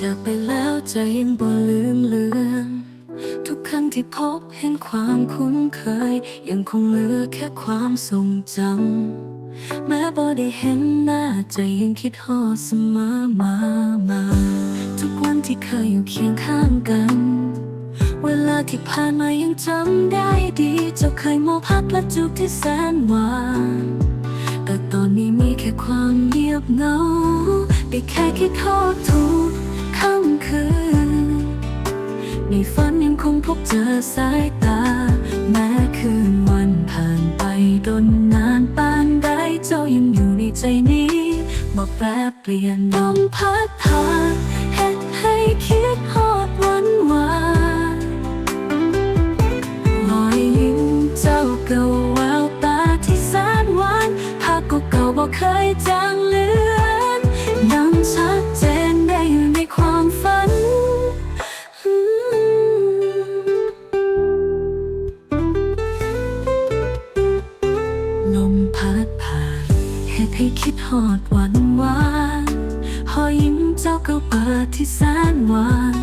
จากไปแล้วใจยังบ่ลืมเลือนทุกครั้งที่พบเห็นความคุ้นเคย ยังคงเหลือแค่ความทรงจำแม้บ่ได้เห็นหน้าใจยังคิดฮอดเสมอมามา ทุกวันที่เคยอยู่เคียงข้างกัน เวลาที่ผ่านมายังจำได้ดีเจ้าเคยมองพักและจูบที่แสนหวานแต่ตอนนี้มีแค่ความเงียบเหงาได้แค่คิดทอดทุก พบเจอสายตา แม้คืนวันผ่านไปดนนานปานใดเจ้ายังอยู่ในใจนี้บอกแปรเปลี่ยนลมพัดผ่านเฮ็ดให้คิดฮอดวันวานรอยยิ้มเจ้าเก่าแววตาที่แสนหวานภาพเก่าๆบอกเคยจางเลือน ให้คิดหอดวันวานหอยยิ้มเจ้าเก่าเปิดที่แสนหวาน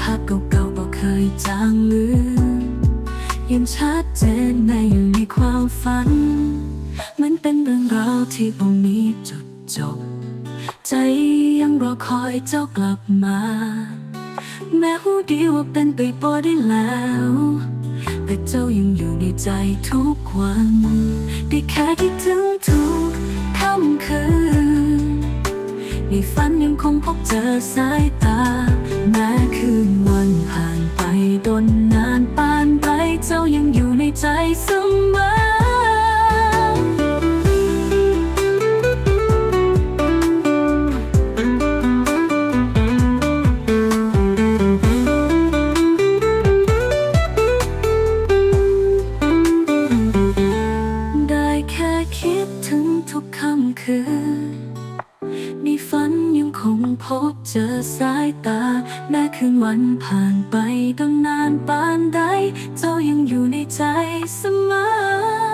ภาพเก่าๆบอกเคยจางลือนยังชัดเจนในอยู่ในความฝัน มันเป็นเรื่องราวที่บ่มีจุดจบ ใจยังรอคอยเจ้ากลับมา แม้หูดีว่าเป็นไปบ่ได้แล้ว แต่เจ้ายังอยู่ในใจทุกวัน ได้แค่คิดถึงทุกำคืน ในฝันยังคงพบเจอสายตา แม้คืนวันผ่านไปดนนานปานไปเจ้ายังอยู่ในใจเสมอ งพบเจอสายตา แม้คืนวันผ่านไปตั้งนานปานใด เจ้ายังอยู่ในใจเสมอ